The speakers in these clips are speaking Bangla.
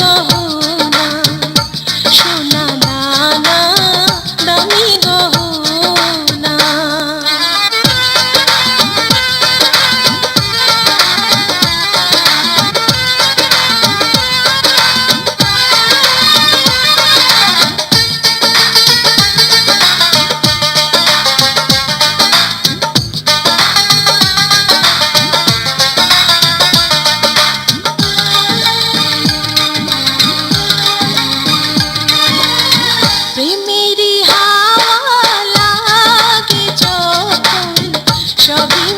গো প্রেমেরই হাওয়া লাগে যখন সবই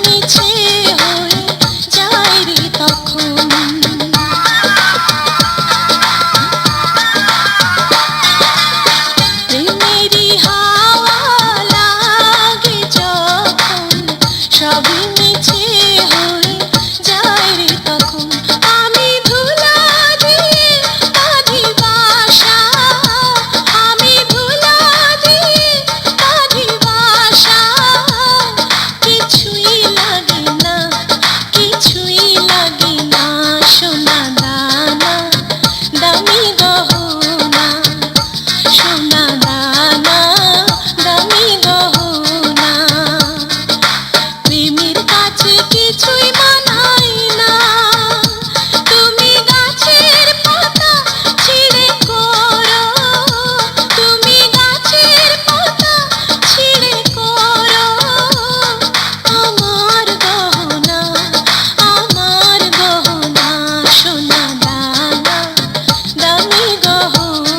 गहू